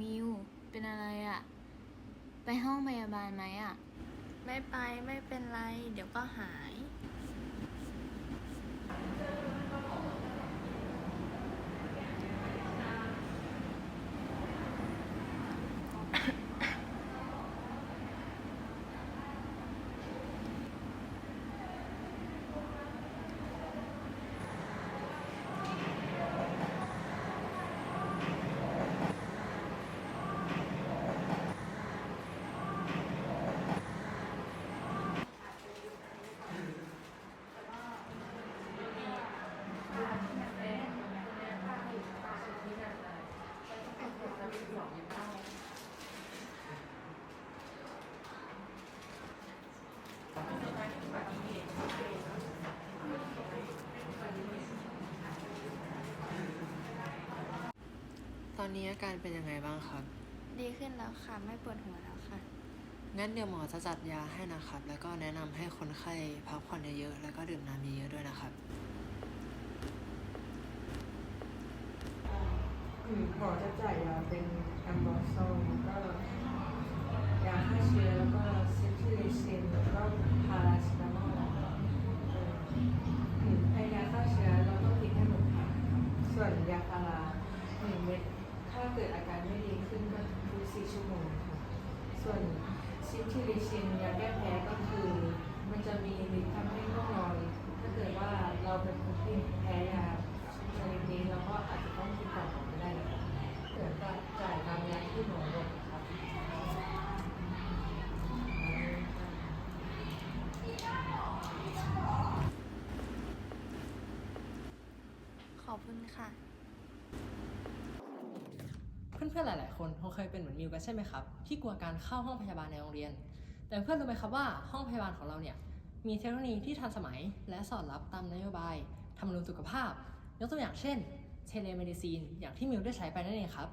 มิว เป็นอะไรอะไปห้องพยาบาลไหมอะไม่ไปไม่เป็นไร เดี๋ยวก็หาย ตอนนี้อาการเป็นยังไงบ้างครับ ดีขึ้นแล้วค่ะ ไม่ปวดหัวแล้วค่ะ งั้นเดี๋ยวหมอจะจัดยาให้นะครับ แล้วก็แนะนำให้คนไข้พักผ่อนเยอะๆ แล้วก็ดื่มน้ำเยอะๆด้วยนะครับอืมหมอจะจ่ายยาเป็นแอมบอซอลแล้วก็ยาฆ่าเชื้อแล้วก็เซทิลิซินแล้วก็พาราเซตามอลเอออืมไอยาฆ่าเชื้อเราต้องกินให้หมดค่ะส่วนยาพาราหนึ่งเม็ด ถ้าเกิดอาการไม่ดีขึ้นก็ทุกสี่ชั่วโมงค่ะ ส่วนซิทิลิซินยาแก้แพ้ก็คือ มันจะมีฤทธิ์ทำให้ง่วงนอนถ้าเกิดว่าเราเป็นคนที่แพ้ยาชนิดนี้เราก็อาจจะต้องกินต่อไม่ได้นะคะเกิดจะจ่ายตามยาที่หมอบอกครับขอบคุณค่ะ เพื่อนๆหลาย ๆ คนคงเคยเป็นเหมือนมิวกันใช่ไหมครับ ที่กลัวการเข้าห้องพยาบาลในโรงเรียน แต่เพื่อนรู้ไหมครับว่าห้องพยาบาลของเราเนี่ยมีเทคโนโลยีที่ทันสมัย และสอดรับตามนโยบายทำนูนสุขภาพ ยกตัวอย่างเช่นเทเลเมดิซีนอย่างที่มิวได้ใช้ไปนั่นเองครับ